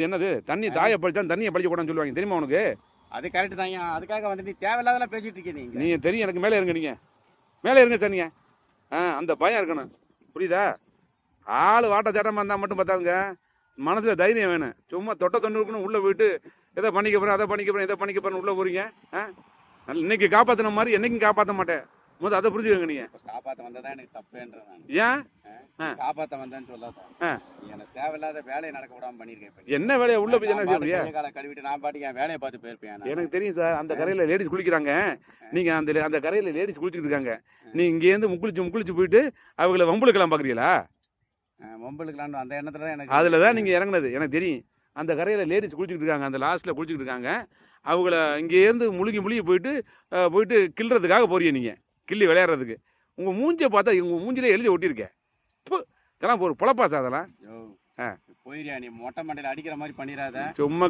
என்னது? தண்ணி தாயை பழிச்சா தண்ணியை பழிக்க கூடாதுன்னு சொல்லுவாங்க. தெரியுமா உனக்கு? அது கரெக்ட் தான் அதுக்காக வந்து நீ தேவையில்லாதெல்லாம் பேசிட்டு இருக்கீங்க நீங்க. நீங்க தெரியும் எனக்கு மேலே இருங்க நீங்க. மேலே இருங்க சார் நீங்க. ஆ அந்த பயம் இருக்கணும். புரியுதா? ஆள் வாட்ட சாட்டமாக இருந்தால் மட்டும் பார்த்தாங்க. மனசில் தைரியம் வேணும். சும்மா தொட்ட இருக்கணும் உள்ளே போயிட்டு எதை பண்ணிக்க போகிறேன் அதை பண்ணிக்க போகிறேன் இதை பண்ணிக்க போகிறேன் உள்ளே போகிறீங்க ஆ? இன்னைக்கு காப்பாற்றின மாதிரி என்னைக்கும் காப்பாற்ற மாட்டேன். முதல் அதை புரிஞ்சுக்கோங்க நீங்கள் இப்ப காப்பாத்த வந்ததா எனக்கு தப்புன்றேன் நான். ஏன். காப்பாத்த வந்தேன்னு சொல்லாத? எனக்கு தேவையில்லாத வேலையை நடக்க விடாம பண்ணிருக்கேன். என்ன வேலையை உள்ளே போய் என்ன செய்ய காலை கழுவிட்டு நான் பாட்டுக்கு என் வேலையை பார்த்து போயிருப்பேன். எனக்கு தெரியும் சார் அந்த கரையில் லேடிஸ் குளிக்கிறாங்க. நீங்கள் அந்த அந்த கரையில் லேடிஸ் குளிச்சுட்டு இருக்காங்க. நீ இங்கேருந்து முக்குளிச்சு முக்குளிச்சு போயிட்டு அவங்கள வம்புளுக்கெல்லாம் பார்க்குறீங்களா? ஆ, வம்புழுக்கலான்னு அந்த எண்ணத்துல தான் எனக்கு அதில் தான் நீங்கள் இறங்குனது. எனக்கு தெரியும். அந்த கரையில் லேடிஸ் குளிச்சுட்டு இருக்காங்க. அந்த லாஸ்ட்டில் குளிச்சுட்டு இருக்காங்க. அவங்கள இங்கேருந்து முழுகி முழுகி போயிட்டு போயிட்டு கிள்றதுக்காக போறீங்க நீங்கள் கிள்ளி விளையாடுறதுக்கு. உங்கள் மூஞ்சை பார்த்தா உங்கள் மூஞ்சிலே எழுதி ஒட்டியிருக்கேன். இதெல்லாம் ஒரு பொழப்பா சார் அதெல்லாம். போயிரியா நீ மொட்டை மண்டையில அடிக்கிற மாதிரி பண்ணிடாத சும்மா